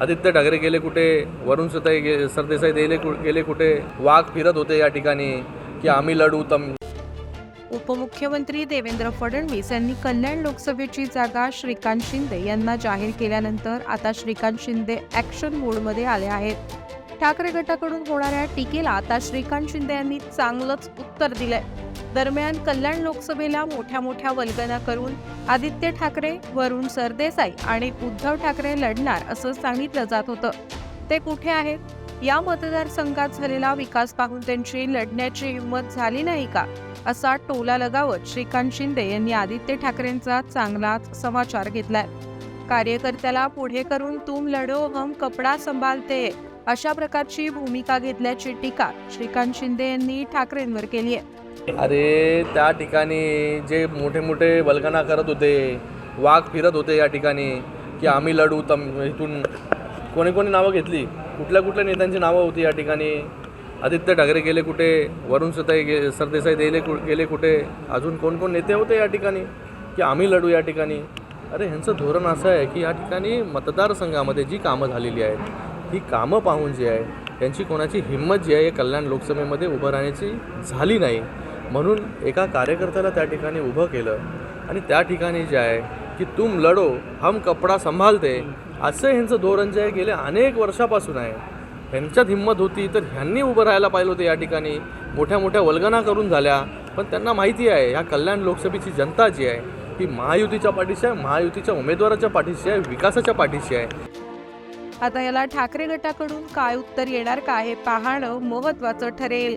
आदित्य ठाकरे गेले कुठे? वरुण सुताई गे सरदेसाई गेले कु- गेले कुठे? वाघ फिरत होते या ठिकाणी की आम्ही लढू तम. उपमुख्यमंत्री देवेंद्र फडणवीस यांनी कल्याण लोकसभेची जागा श्रीकांत शिंदे यांना जाहीर केल्यानंतर आता श्रीकांत शिंदे ॲक्शन मोडमध्ये आले आहेत. ठाकरे गटाकडून होणाऱ्या टीकेला आता श्रीकांत शिंदे यांनी चांगलंच उत्तर दिलंय. दरम्यान कल्याण लोकसभेला मोठ्या मोठ्या वल्गना करून आदित्य ठाकरे वरुण सरदेसाई आणि उद्धव ठाकरे लढणार असं सांगितलं जात होतं. ते कुठे आहेत? या मतदारसंघात झालेला विकास पाहून त्यांची लढण्याची हिंमत झाली नाही का? असा टोला लगावत श्रीकांत शिंदे यांनी आदित्य ठाकरेंचा चांगलाच समाचार घेतलाय. कार्यकर्त्याला पुढे करून तुम लढो हम कपडा संभालते. अशा प्रकारची भूमिका घेतल्याची टीका श्रीकांत शिंदे यांनी ठाकरेंवर केली आहे. अरे त्या ठिकाणी जे मोठे मोठे बलगना करत होते वाघ फिरत होते या ठिकाणी की आम्ही लढू तम इथून कोणी कोणी नावं घेतली? कुठल्या कुठल्या नेत्यांची नावं होती या ठिकाणी? आदित्य ठाकरे गेले कुठे? वरुण सताई गे सरदेसाई गेले कु गेले कुठे? अजून कोण कोण नेते होते या ठिकाणी? की आम्ही लढू या ठिकाणी? अरे ह्यांचं धोरण असं आहे की या ठिकाणी मतदारसंघामध्ये जी कामं झालेली आहेत ही कामं पाहून जी आहे त्यांची कोणाची हिंमत जी आहे हे कल्याण लोकसभेमध्ये उभं राहण्याची झाली नाही. म्हणून एका कार्यकर्त्याला त्या ठिकाणी उभं केलं. आणि त्या ठिकाणी जे आहे की तुम लढो हम कपडा संभालते असं ह्यांचं धोरण जे आहे गेल्या अनेक वर्षापासून आहे. ह्यांच्यात हिंमत होती तर ह्यांनी उभं राहायला पाहिलं होतं या ठिकाणी. मोठ्या मोठ्या वल्गना करून झाल्या. पण त्यांना माहिती आहे ह्या कल्याण लोकसभेची जनता जी आहे ही महायुतीच्या पाठीशी आहे महायुतीच्या उमेदवाराच्या पाठीशी आहे विकासाच्या पाठीशी आहे. आता याला ठाकरे गटाकडून काय उत्तर येणार का हे पाहणं महत्वाचं ठरेल.